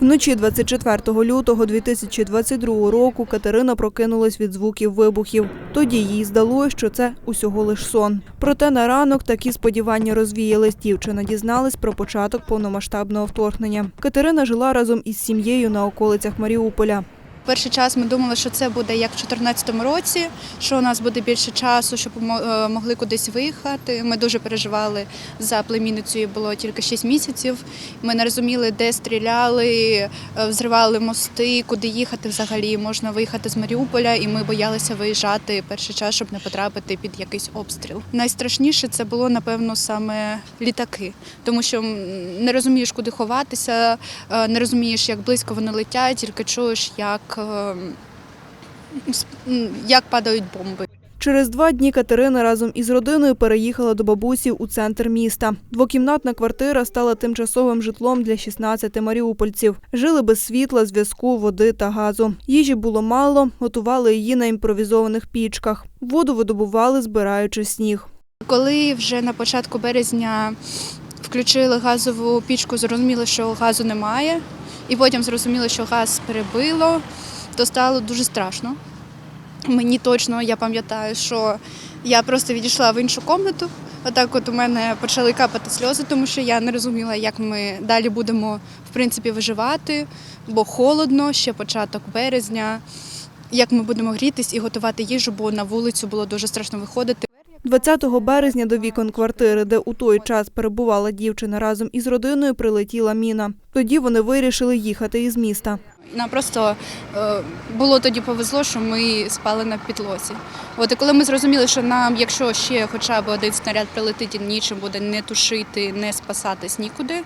Вночі 24 лютого 2022 року Катерина прокинулась від звуків вибухів. Тоді їй здалося, що це усього лиш сон. Проте на ранок такі сподівання розвіялись. Дівчина дізналась про початок повномасштабного вторгнення. Катерина жила разом із сім'єю на околицях Маріуполя. Перший час ми думали, що це буде як в 2014 році, що у нас буде більше часу, щоб е, могли кудись виїхати. Ми дуже переживали за племінницю, їй було тільки 6 місяців. Ми не розуміли, де стріляли, е, взривали мости, куди їхати взагалі. Можна виїхати з Маріуполя, і ми боялися виїжджати перший час, щоб не потрапити під якийсь обстріл. Найстрашніше це було напевно саме літаки, тому що не розумієш, куди ховатися, е, не розумієш, як близько вони летять, тільки чуєш, як, як падають бомби. Через два дні Катерина разом із родиною переїхала до бабусі у центр міста. Двокімнатна квартира стала тимчасовим житлом для 16 маріупольців. Жили без світла, зв'язку, води та газу. Їжі було мало, готували її на імпровізованих пічках. Воду видобували, збираючи сніг. Коли вже на початку березня включили газову пічку, зрозуміли, що газу немає, і потім зрозуміли, що газ перебило, то стало дуже страшно. Мені точно я пам'ятаю, що я просто відійшла в іншу кімнату. Отак от у мене почали капати сльози, тому що я не розуміла, як ми далі будемо в принципі виживати, бо холодно, ще початок березня. Як ми будемо грітись і готувати їжу, бо на вулицю було дуже страшно виходити. 20 березня до вікон квартири, де у той час перебувала дівчина разом із родиною, прилетіла міна. Тоді вони вирішили їхати із міста. Нам просто е, було тоді повезло, що ми спали на підлозі. От і коли ми зрозуміли, що нам, якщо ще хоча б один снаряд прилетить і нічим буде не тушити, не спасатись нікуди,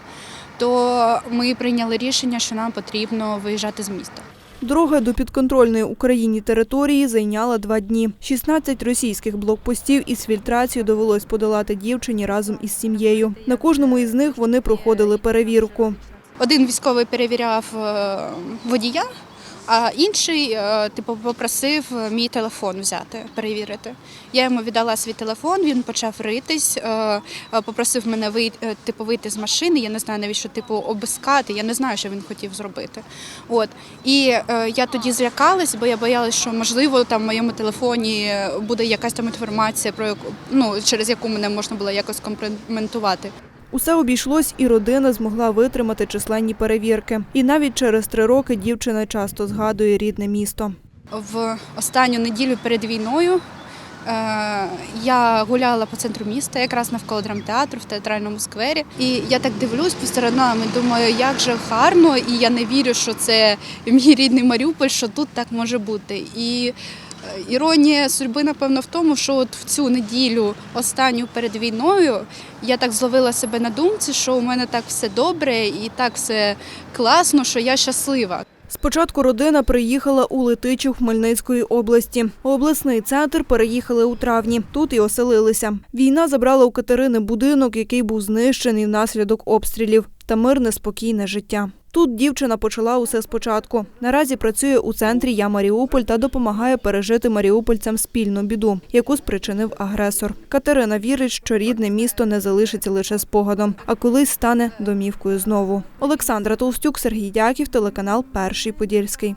то ми прийняли рішення, що нам потрібно виїжджати з міста. Дорога до підконтрольної Україні території зайняла два дні. 16 російських блокпостів із фільтрацією довелось подолати дівчині разом із сім'єю. На кожному із них вони проходили перевірку. Один військовий перевіряв е, водія, а інший, е, типу, попросив мій телефон взяти, перевірити. Я йому віддала свій телефон, він почав ритись, е, е, попросив мене вийти, типу, вийти з машини. Я не знаю навіщо типу обискати. Я не знаю, що він хотів зробити. От і я тоді злякалась, бо я боялась, що можливо там в моєму телефоні буде якась там інформація, про яку ну через яку мене можна було якось компрометувати. Усе обійшлось, і родина змогла витримати численні перевірки. І навіть через три роки дівчина часто згадує рідне місто. В останню неділю перед війною е, я гуляла по центру міста, якраз навколо драмтеатру в театральному сквері. І я так дивлюсь по сторонам і думаю, як же гарно, і я не вірю, що це мій рідний Маріуполь, що тут так може бути. І іронія судьби, напевно, в тому, що от в цю неділю, останню перед війною, я так зловила себе на думці, що у мене так все добре і так все класно, що я щаслива. Спочатку родина приїхала у Летичів Хмельницької області. Обласний центр переїхали у травні. Тут і оселилися. Війна забрала у Катерини будинок, який був знищений внаслідок обстрілів, та мирне спокійне життя. Тут дівчина почала усе спочатку. Наразі працює у центрі Я Маріуполь та допомагає пережити маріупольцям спільну біду, яку спричинив агресор. Катерина вірить, що рідне місто не залишиться лише спогадом, а колись стане домівкою знову. Олександра Толстюк, Сергій Дяків, телеканал Перший Подільський.